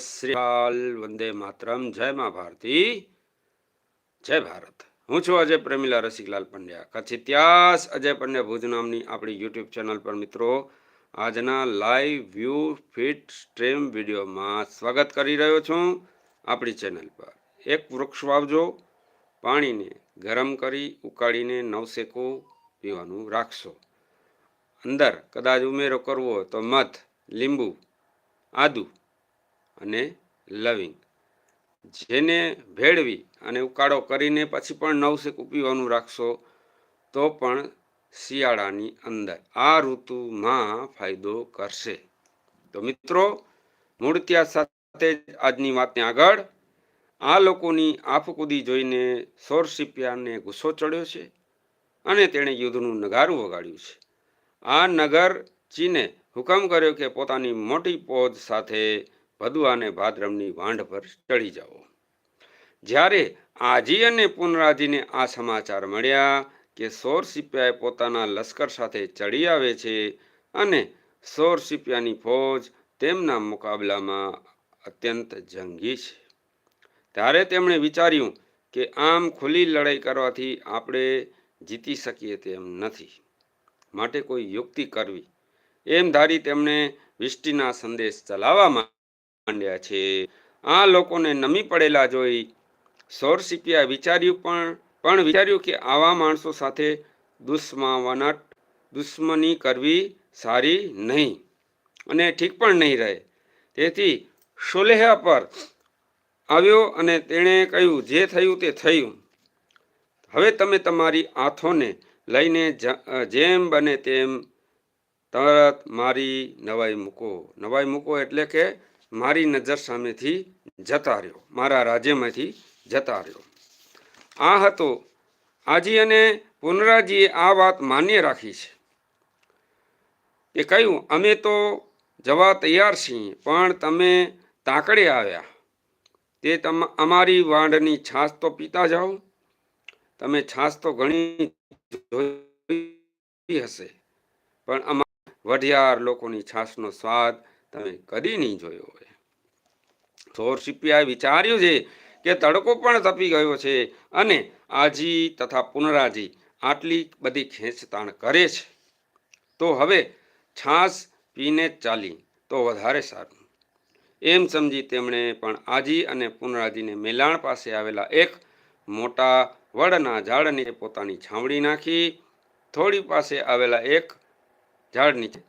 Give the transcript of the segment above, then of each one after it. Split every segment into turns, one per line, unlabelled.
શ્રી અકાલ, વંદે માતરમ. જય મા ભારતી. જય ભારત. હું છું અજય પ્રેમીલા રસિકલાલ પંડ્યા. કચ્છ ઇતિહાસ અજય પંડ્યા ભુજ નામની આપણી યુટ્યુબ ચેનલ પર મિત્રો આજના લાઈવ વ્યૂ ફિટ સ્ટ્રીમ વિડીયોમાં સ્વાગત કરી રહ્યો છું આપણી ચેનલ પર. એક વૃક્ષ વાવજો પાણીને ગરમ કરી ઉકાળીને નવસેકો પીવાનું રાખશો. અંદર કદાચ ઉમેરો કરવો તો મધ લીંબુ આદુ અને લવિંગ. જેને ભેળવી અને ઉકાળો કરીને પછી પણ નવસેક પીવાનું રાખશો, તો પણ શિયાળાની અંદર આ ઋતુમાં ફાયદો કરશે. તો મિત્રો, મૂળ ત્યાં સાથે આજની વાતને આગળ. આ લોકોની આફકુદી જોઈને સોરસીપિયાને ગુસ્સો ચડ્યો છે અને તેણે યુદ્ધનું નગારું વગાડ્યું છે. આ નગર ચીને હુકમ કર્યો કે પોતાની મોટી પોજ સાથે ભદુ અને ભાદ્રમની વાંઢ પર ચડી જાઓ. જ્યારે આજી અને પુનરાજીને આ સમાચાર મળ્યા કે સોર સિપિયાએ પોતાના લશ્કર સાથે ચડી આવે છે અને સોર સિપિયાની ફૌજ તેમના મુકાબલામાં અત્યંત જંગી છે. ત્યારે તેમણે વિચાર્યું કે આમ ખુલ્લી લડાઈ કરવાથી આપણે જીતી શકીએ તેમ નથી. માટે કોઈ યુક્તિ કરવી. એમ ધારી તેમણે વિષ્ટિના સંદેશ ચલાવવા માંડ્યા છે. આ લોકોને નમી પડેલા જોઈ સોરસિપિયા વિચાર્યું પણ પણ વિચાર્યું કે આવા માણસો સાથે દુશ્મનાટ દુશ્મની કરવી સારી નહીં અને ઠીક પણ નહીં રહે. તેથી સોલેહા પર આવ્યો અને તેણે કહ્યું, જે થયું તે થયું. હવે તમે તમારી આંખોને લઈને જેમ બને તેમ તરત મારી નવાઈ મૂકો. નવાઈ મૂકો એટલે કે મારી નજર સામેથી જતા રહ્યો. મારા રાજ્યમાંથી જતા રહ્યો. આ હતો. આજી અને પુનરાજીએ આ વાત માન્ય રાખી છે એ કહ્યું, અમે તો જવા તૈયાર છીએ, પણ તમે તાકડે આવ્યા. તે તમ, અમારી વાંઢની છાશ તો પીતા જાઓ. તમે છાશ તો ઘણી જોઈ હશે, પણ અમારા વઢિયાર લોકોની છાશનો સ્વાદ તમે કરી નહીં જોયો હોય. સોર સિપિયાએ વિચાર્યું છે કે તડકો પણ તપી ગયો છે અને આજી તથા પુનરાજી આટલી બધી ખેંચતાણ કરે છે. તો હવે છાશ પીને ચાલી તો વધારે સારું. એમ સમજી તેમણે પણ આજી અને પુનરાજીને મેલાણ પાસે આવેલા એક મોટા વડના ઝાડ પોતાની છાવડી નાખી, થોડી પાસે આવેલા એક ઝાડ નીચે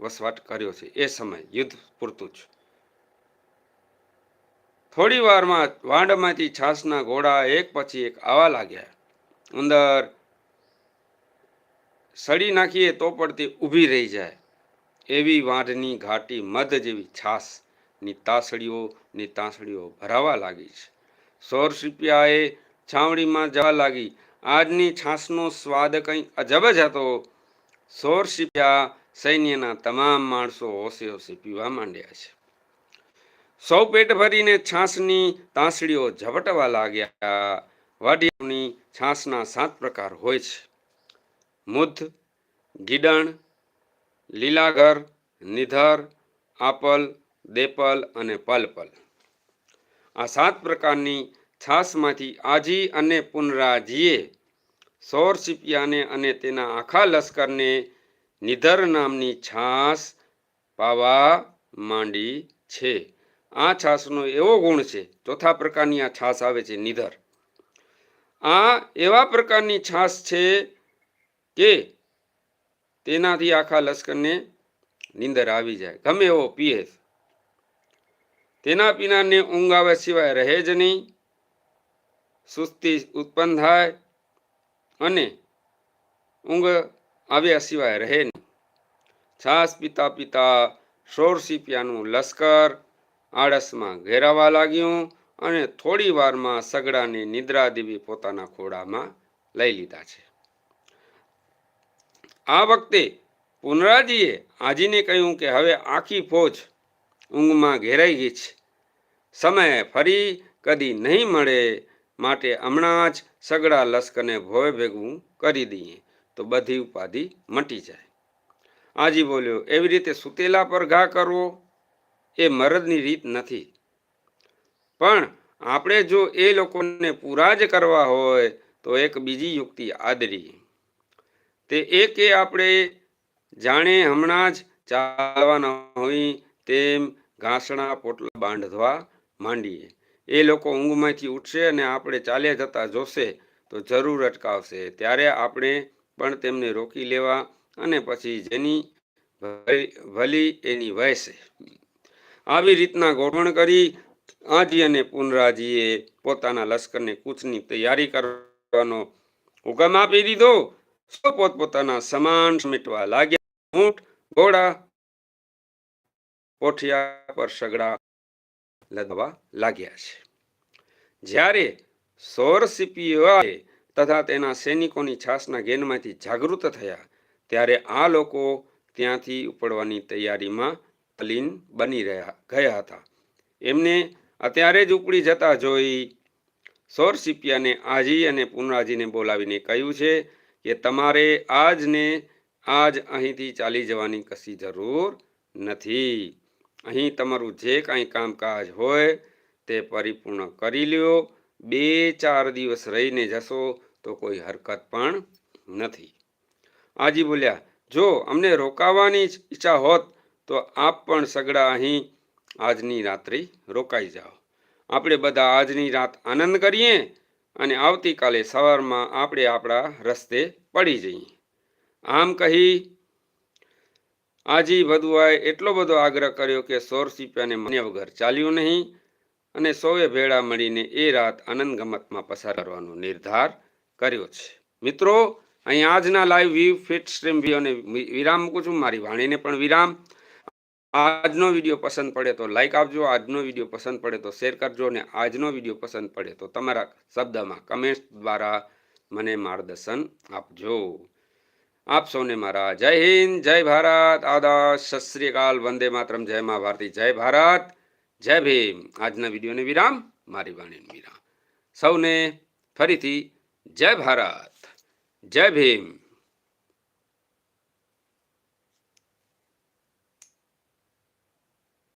વસવાટ કર્યો છે. એ સમય યુદ્ધ પૂરતું જ. થોડી વારમાં વાંડમાંથી છાસના ઘોડા એક પછી એક આવા લાગ્યા. અંદર સડી નાખીએ તો પડતી ઊભી રહી જાય. એવી વાંઢની ઘાટી મધ જેવી છાસની તાસડીઓ ભરાવા લાગી છે. સોર સિપિયાએ છાવણીમાં જવા લાગી. આજની છાસનો સ્વાદ કંઈ અજબ જ હતો. સોર સિપિયા સૈન્યના તમામ માણસો હોશે હોશે પીવા માંડ્યા છે. સૌ પેટ ભરીને છાસની તાંસડીઓ ઝપટવા લાગ્યા. વાઢિયાની છાસના સાત પ્રકાર હોય છે. મુદ્ધ ગીડણ, લીલાઘર, નિધર, આપલ, દેપલ અને પલપલ. આ સાત પ્રકારની છાસમાંથી આજી અને પુનરાજીએ સૌર સિપિયાને અને તેના આખા લશ્કરને નિધર નામની છાસ પાવા માંડી છે. આ છાસનો એવો ગુણ છે, ચોથા પ્રકારની આ છાસ આવે છે નિધર. આ એવા પ્રકારની છાસ છે કે તેનાથી આખા લશ્કરને નીંદર આવી જાય. ગમે એવો પીએ. તેના પીનારને ઊંઘ આવે સિવાય રહે જ નહીં. સુસ્તી ઉત્પન્ન થાય અને ઊંઘ આવ્યા સિવાય રહે નહીં. છાસ પીતા પીતા શોરસીપિયાનું લશ્કર આળસમાં ઘેરાવા લાગ્યું અને થોડી વારમાં સગડાને નિદ્રા દેવી પોતાના ખોળામાં લઈ લીધા છે. આ વખતે પુનરાજીએ આજીને કહ્યું કે હવે આખી ફોજ ઊંઘમાં ઘેરાઈ ગઈ છે. સમય ફરી કદી નહીં મળે માટે હમણાં જ સગડા લશ્કરને ભોય ભેગું કરી દઈએ તો બધી ઉપાધિ મટી જાય. આજી બોલ્યો, એવી રીતે સુતેલા પર ઘા કરવો એ મરદની રીત નથી. પણ આપણે જો એ લોકોને પૂરા જ કરવા હોય તો એક બીજી યુક્તિ આદરી. તે એ કે આપણે જાણે હમણાં જ ચાલવાના હોય તેમ ઘાસણા પોટલા બાંધવા માંડીએ. એ લોકો ઊંઘમાંથી ઉઠશે અને આપણે ચાલ્યા જતા જોશે તો જરૂર અટકાવશે. ત્યારે આપણે પણ તેમને રોકી લેવા અને પછી જેની ભલી- એની વહેશે આવી રીતના ગોઠવણ કરી આજી અને પુનરાજીએ પોતાના લશ્કરને કૂચની તૈયારી કરવાનો હુકમ આપી દીધો. સૌ પોતપોતાના સમાન સમેટવા લાગ્યા. ઊંટ, ઘોડા, પોઠિયા પર સગડા લગવા લાગ્યા છે. જ્યારે સૌરસીપીઓ તથા તેના સૈનિકોની છાસના ગેનમાંથી જાગૃત થયા ત્યારે આ લોકો ત્યાંથી ઉપડવાની તૈયારીમાં તલીન બની રહ્યા, ગયા હતા. એમને અત્યારે જ ઉપડી જતા જોઈ સૌરસીપિયાને આજી અને પુનરાજીને બોલાવીને કહ્યું છે કે તમારે આજને, આજ અહીંથી ચાલી જવાની કશી જરૂર નથી. અહીં તમારું જે કાંઈ કામકાજ હોય તે પરિપૂર્ણ કરી લ્યો. બે ચાર દિવસ રહીને જશો તો કોઈ હરકત પણ નથી. આજી બોલ્યા, જો અમને રોકાવાની ઈચ્છા હોત, તો આપ પણ સગડા અહીં આજની રાત્રિ રોકાઈ જાઓ. આપણે બધા આજની રાત આનંદ કરીએ અને આવતીકાલે સવારમાં આપણે આપણા રસ્તે પડી જઈએ. આમ કહી આજી વધુઆએ એટલો બધો આગ્રહ કર્યો કે સોરસીપિયાને માન્યા વગર ચાલ્યું નહીં અને સૌએ ભેળા મળીને એ રાત આનંદ ગમતમાં પસાર કરવાનો નિર્ધાર કર્યો છે. મિત્રો અહીં આજના લાઈવ વ્યૂ ફિટ સ્ટ્રીમ વ્યૂને વિરામ મૂકું છું. મારી વાણીને પણ વિરામ. આજનો વીડિયો પસંદ પડે તો લાઈક આપજો. આજનો વીડિયો પસંદ પડે તો શેર કરજો અને આજનો વીડિયો પસંદ પડે તો તમારા શબ્દમાં કમેન્ટ દ્વારા મને માર્ગદર્શન આપજો. આપ સૌને મારા જય હિન્દ, જય ભારત. આદા સત વંદે માતરમ. જય મા ભારતી. જય ભારત. જય ભીમ. આજના વિડીયોને વિરામ. મારી વાણીને વિરામ. સૌને ફરીથી જય ભારત. જય ભીમ.